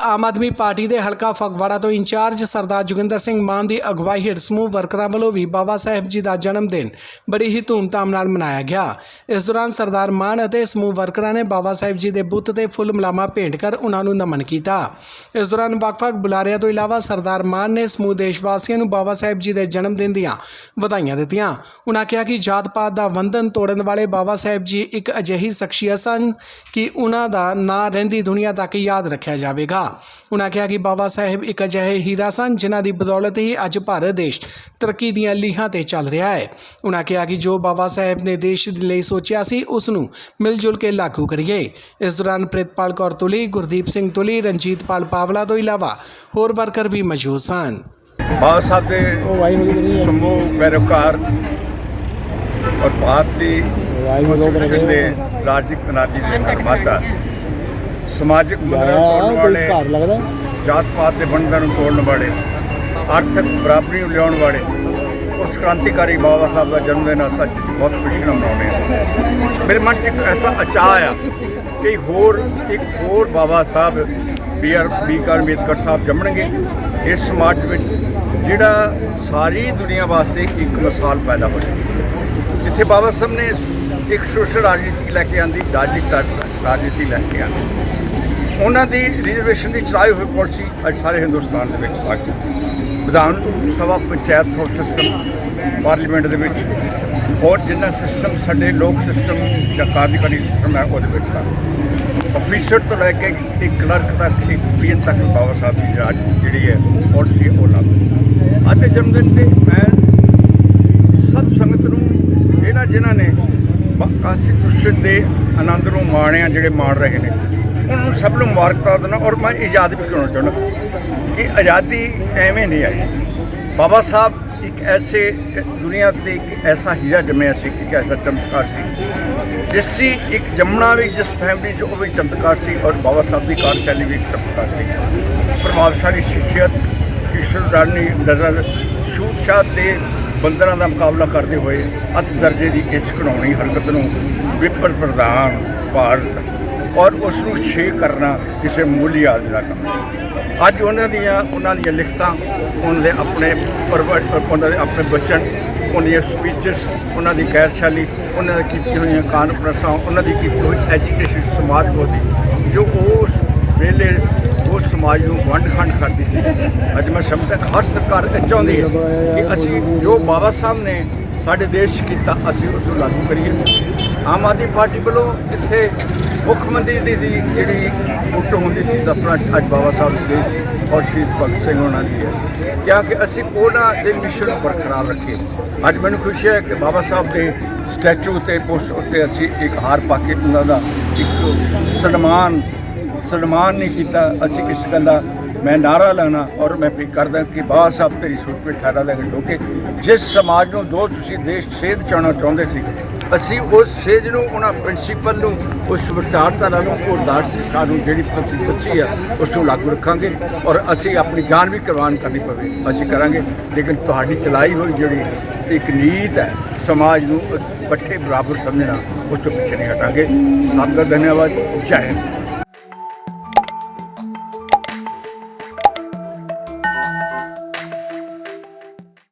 Aam Aadmi party ਦੇ ਹਲਕਾ ਫਗਵਾੜਾ ਤੋਂ ਇੰਚਾਰਜ ਸਰਦਾਰ ਜੋਗਿੰਦਰ ਸਿੰਘ ਮਾਨ ਦੀ ਅਗਵਾਈ ਹੇਠ ਸਮੂਹ ਵਰਕਰਾਂ ਵੱਲੋਂ ਵੀ ਬਾਬਾ ਸਾਹਿਬ ਜੀ ਦਾ ਜਨਮ ਦਿਨ ਬੜੀ ਹੀ ਧੂਮਧਾਮ ਨਾਲ ਮਨਾਇਆ ਗਿਆ। ਇਸ ਦੌਰਾਨ ਸਰਦਾਰ ਮਾਨ ਅਤੇ ਸਮੂਹ ਵਰਕਰਾਂ ਨੇ ਬਾਬਾ ਸਾਹਿਬ ਜੀ ਦੇ ਬੁੱਤ ਤੇ ਫੁੱਲ ਮਲਾਮਾ ਭੇਂਟ ਕਰ ਉਹਨਾਂ ਨੂੰ ਨਮਨ ਕੀਤਾ। ਇਸ ਦੌਰਾਨ ਵੱਖ-ਵੱਖ ਬੁਲਾਰਿਆਂ ਤੋਂ ਇਲਾਵਾ ਸਰਦਾਰ ਮਾਨ ਨੇ ਸਮੂਹ ਦੇਸ਼ ਵਾਸੀਆਂ ਨੂੰ ਬਾਬਾ ਸਾਹਿਬ ਜੀ ਦੇ ਜਨਮ ਦਿਨ ਦੀਆਂ ਵਧਾਈਆਂ ਦਿੱਤੀਆਂ। ਉਹਨਾਂ ਕਿਹਾ ਕਿ ਜਾਤ ਪਾਤ ਦਾ ਬੰਧਨ ਤੋੜਨ ਵਾਲੇ ਬਾਬਾ ਸਾਹਿਬ ਜੀ ਇੱਕ ਅਜਿਹੀ ਸ਼ਖਸੀਅਤ ਸਨ ਕਿ ਉਹਨਾਂ ਦਾ ਨਾਂ ਰਹਿੰਦੀ ਦੁਨੀਆ ਤੱਕ ਯਾਦ ਰੱਖਿਆ ਜਾਵੇਗਾ। ਉਹਨਾਂ ਕਿਹਾ ਕਿ ਬਾਬਾ ਸਾਹਿਬ ਇੱਕ ਅਜਿਹੇ ਹੀਰਾ ਸਨ ਜਿਨ੍ਹਾਂ ਦੀ ਬਦੌਲਤ ਹੀ ਅੱਜ ਭਾਰਤ ਦੇਸ਼ ਤਰੱਕੀ ਦੀਆਂ ਲੀਹਾਂ ਤੇ ਚੱਲ ਰਿਹਾ ਹੈ। ਉਹਨਾਂ ਕਿਹਾ ਕਿ ਜੋ ਬਾਬਾ ਸਾਹਿਬ ਨੇ ਦੇਸ਼ ਦੇ ਲਈ ਸੋਚਿਆ ਸੀ ਉਸ ਨੂੰ ਮਿਲ ਜੁਲ ਕੇ ਲਾਗੂ ਕਰੀਏ। ਇਸ ਦੌਰਾਨ ਪ੍ਰਿਤਪਾਲ ਕੌਰ ਤੁਲੀ ਗੁਰਦੀਪ ਸਿੰਘ ਤੁਲੀ ਰਣਜੀਤ ਪਾਲ ਪਾਵਲਾ ਤੋਂ ਇਲਾਵਾ ਹੋਰ ਵਰਕਰ ਵੀ ਮੌਜੂਦ ਸਨ। ਬਾਬਾ ਸਾਹਿਬ ਦੇ ਸਮੂਹ ਪੈਰੋਕਾਰ ਔਰ ਭਾਰਤੀ ਕੌਂਸਟੀਟਿਊਸ਼ਨ ਦੇ ਰਾਜਿਕ ਕਨਾਡੀ ਦੇ ਨਿਰਮਾਤਾ ਸਮਾਜਿਕ ਮੁਦਰਾ ਤੋੜਨ ਵਾਲੇ ਲੱਗਦਾ? ਜਾਤ ਪਾਤ ਦੇ ਬੰਧਨ ਨੂੰ ਤੋੜਨ ਵਾਲੇ ਆਰਥਿਕ ਬਰਾਬਰੀ ਨੂੰ ਲਿਆਉਣ ਵਾਲੇ ਉਸ ਕ੍ਰਾਂਤੀਕਾਰੀ ਬਾਬਾ ਸਾਹਿਬ ਦਾ ਜਨਮ ਦਿਨ ਅਸਾਂ ਜਿਸ ਬਹੁਤ ਖੁਸ਼ੀ ਨਾਲ ਮਨਾਉਂਦੇ ਹਾਂ। ਮੇਰੇ ਮਨ 'ਚ ਇੱਕ ਐਸਾ ਅਚਾਹ ਆ ਕਿ ਹੋਰ ਇੱਕ ਹੋਰ ਬਾਬਾ ਸਾਹਿਬ ਬੀ ਆਰ ਬੀ ਕਰ ਅੰਬੇਦਕਰ ਸਾਹਿਬ ਜੰਮਣਗੇ। ਇਸ ਸਮਾਜ ਵਿੱਚ ਜਿਹੜਾ ਸਾਰੀ ਦੁਨੀਆ ਵਾਸਤੇ ਇੱਕ ਮਿਸਾਲ ਪੈਦਾ ਹੋ ਜਾਵੇ। ਜਿੱਥੇ ਬਾਬਾ ਸਾਹਿਬ ਨੇ ਇੱਕ ਸੋਸ਼ਲ ਰਾਜਨੀਤੀ ਲੈ ਕੇ ਆਂਦੀ ਰਾਜਨੀਤਿਕ ਰਾਜਨੀਤੀ ਲੈ ਕੇ ਆਂਦੀ। ਉਹਨਾਂ ਦੀ ਰਿਜ਼ਰਵੇਸ਼ਨ ਦੀ ਚਲਾਈ ਹੋਈ ਪਾਲਿਸੀ ਅੱਜ ਸਾਰੇ ਹਿੰਦੁਸਤਾਨ ਦੇ ਵਿੱਚ ਲਾਗੂ ਹੈ। Vidhan Sabha panchayat house system parliament ਦੇ ਵਿੱਚ ਔਰ ਜਿੰਨਾ ਸਿਸਟਮ ਸਾਡੇ ਲੋਕ ਸਿਸਟਮ ਜਾਂ ਕਾਰਜਕਾਰੀ ਸਿਸਟਮ ਹੈ, ਉਹਦੇ ਵਿੱਚ ਲਾਗੂ ਅਫੀਸਰ ਤੋਂ ਲੈ ਕੇ ਇੱਕ ਕਲਰਕ ਤੱਕ, ਇੱਕ ਪੀਐਨ ਤੱਕ ਬਾਬਾ ਸਾਹਿਬ ਦੀ ਰਾਜ ਜਿਹੜੀ ਹੈ ਪਾਲਿਸੀ ਉਹ ਲਾਗੂ ਅੱਜ ਦੇ ਜਨਮ ਦਿਨ ਤੇ ਮੈਂ ਸਭ ਸੰਗਤ ਨੂੰ ਇਹਨਾਂ ਜਿਨ੍ਹਾਂ ਨੇ ਕਾਂਸਟੀਟਿਊਸ਼ਨ ਦੇ ਆਨੰਦ ਨੂੰ ਮਾਣਿਆ, ਜਿਹੜੇ ਮਾਣ ਰਹੇ ਨੇ ਉਹਨਾਂ ਨੂੰ ਸਭ ਨੂੰ ਮੁਬਾਰਕਬਾਦ ਦਿੰਦਾ ਔਰ ਮੈਂ ਇਜਾਜ਼ਤ ਵੀ ਕਰਾਉਣਾ ਚਾਹੁੰਦਾ ਕਿ ਆਜ਼ਾਦੀ ਐਵੇਂ ਨਹੀਂ ਆਈ। ਬਾਬਾ ਸਾਹਿਬ ਇੱਕ ਐਸੇ ਦੁਨੀਆ ਤੇ ਇੱਕ ਐਸਾ ਹੀਰਾ ਜੰਮਿਆ ਸੀ ਕਿ ਇੱਕ ਐਸਾ ਚਮਤਕਾਰ ਸੀ, ਜਿਸ ਸੀ ਇੱਕ ਜੰਮਣਾ ਵੀ, ਜਿਸ ਫੈਮਿਲੀ 'ਚ ਉਹ ਵੀ ਚਮਤਕਾਰ ਸੀ ਔਰ ਬਾਬਾ ਸਾਹਿਬ ਦੀ ਕਾਰਜਸ਼ੈਲੀ ਵੀ ਚਮਤਕਾਰ ਸੀ। ਪ੍ਰਭਾਵਸ਼ਾਲੀ ਸ਼ਖਸੀਅਤ ਕਿਸ਼ੋਰ ਰਾਣੀ ਨਜ਼ਰ ਛੂਤ ਦੇ ਬੰਦਰਾਂ ਦਾ ਮੁਕਾਬਲਾ ਕਰਦੇ ਹੋਏ ਅਤ ਦਰਜੇ ਦੀ ਇਸ ਘਣਾਉਣੀ ਹਰਕਤ ਨੂੰ ਵਿਪਰ ਪ੍ਰਧਾਨ ਭਾਰਤ ਔਰ ਉਸ ਨੂੰ ਛੇ ਕਰਨਾ ਕਿਸੇ ਮੂਲੀ ਆਦਮੀ ਦਾ ਕੰਮ ਸੀ। ਅੱਜ ਉਹਨਾਂ ਦੀਆਂ ਉਹਨਾਂ ਦੀਆਂ ਲਿਖਤਾਂ, ਉਹਨਾਂ ਦੇ ਆਪਣੇ ਪਰਵਟ ਉਹਨਾਂ ਦੇ ਆਪਣੇ ਬਚਨ, ਉਹਨਾਂ ਦੀਆਂ ਸਪੀਚਸ ਉਹਨਾਂ ਦੀ ਗੈਰਸ਼ਾਲੀ, ਉਹਨਾਂ ਦੀ ਕੀਤੀ ਹੋਈਆਂ ਕਾਨਫਰੰਸਾਂ ਉਹਨਾਂ ਦੀ ਕੀਤੀ ਹੋਈ ਐਜੂਕੇਸ਼ਨ ਸਮਾਜ ਵਿਰੋਧੀ ਜੋ ਉਸ ਵੇਲੇ ਉਸ ਸਮਾਜ ਨੂੰ ਵੰਡ ਖੰਡ ਕਰਦੀ ਸੀ ਅੱਜ ਮੈਂ ਸਮਝਦਾ ਹਰ ਸਰਕਾਰ ਇਹ ਚਾਹੁੰਦੀ ਹੈ ਕਿ ਅਸੀਂ ਜੋ ਬਾਬਾ ਸਾਹਿਬ ਨੇ ਸਾਡੇ ਦੇਸ਼ 'ਚ ਕੀਤਾ, ਅਸੀਂ ਉਸ ਨੂੰ ਲਾਗੂ ਕਰੀਏ ਆਮ ਆਦਮੀ ਪਾਰਟੀ ਵੱਲੋਂ ਜਿੱਥੇ ਮੁੱਖ ਮੰਤਰੀ ਦੀ ਜਿਹੜੀ ਫੋਟੋ ਹੁੰਦੀ ਸੀ ਦਫ਼ਤਰਾਂ ਅੱਜ ਬਾਬਾ ਸਾਹਿਬ ਦੇ ਔਰ ਸ਼ਹੀਦ ਭਗਤ ਸਿੰਘ ਉਹਨਾਂ ਦੀ ਹੈ। ਕਿਹਾ ਕਿ ਅਸੀਂ ਉਹਨਾਂ ਦੇ ਮਿਸ਼ਨ ਨੂੰ ਬਰਕਰਾਰ ਰੱਖੀਏ। ਅੱਜ ਮੈਨੂੰ ਖੁਸ਼ੀ ਹੈ ਕਿ ਬਾਬਾ ਸਾਹਿਬ ਦੇ ਸਟੈਚੂ ਤੇ ਪੋਸਟ ਉੱਤੇ ਅਸੀਂ ਇੱਕ ਹਾਰ ਪਾ ਕੇ ਉਹਨਾਂ ਦਾ ਇੱਕ ਸਨਮਾਨ ਸਨਮਾਨ ਨਹੀਂ ਕੀਤਾ। ਅਸੀਂ ਇਸ ਗੱਲ ਦਾ ਮੈਂ ਨਾਰਾ ਲਾਣਾ ਔਰ ਮੈਂ ਵੀ ਕਰਦਾ ਕਿ ਬਾਬਾ ਸਾਹਿਬ ਤੇਰੀ ਸੋਚ ਵਿੱਚ ਠਹਿਰਾ ਲੈ ਕੇ ਲੋਕੇ ਜਿਸ ਸਮਾਜ ਨੂੰ ਦੋ ਤੁਸੀਂ ਦੇਸ਼ ਸੇਧ ਚਾਉਣਾ ਚਾਹੁੰਦੇ ਸੀ ਅਸੀਂ ਉਸ ਸੇਜ ਨੂੰ, ਉਹਨਾਂ ਪ੍ਰਿੰਸੀਪਲ ਨੂੰ, ਉਸ ਵਿਚਾਰਧਾਰਾ ਨੂੰ, ਉਹ ਦਾਰਸ਼ਨਿਕਤਾ ਨੂੰ ਜਿਹੜੀ ਅਸੀਂ ਸੱਚੀ ਆ, ਉਸ ਨੂੰ ਲਾਗੂ ਰੱਖਾਂਗੇ ਔਰ ਅਸੀਂ ਆਪਣੀ ਜਾਨ ਵੀ ਕੁਰਬਾਨ ਕਰਨੀ ਪਵੇ, ਅਸੀਂ ਕਰਾਂਗੇ। ਲੇਕਿਨ ਤੁਹਾਡੀ ਚਲਾਈ ਹੋਈ ਜਿਹੜੀ ਇੱਕ ਨੀਤ ਹੈ, ਸਮਾਜ ਨੂੰ ਇਕੱਠੇ ਬਰਾਬਰ ਸਮਝਣਾ, ਉਸ ਤੋਂ ਪਿੱਛੇ ਨਹੀਂ ਹਟਾਂਗੇ। ਸਭ ਦਾ ਧੰਨਵਾਦ। ਜੈ ਹਿੰਦ।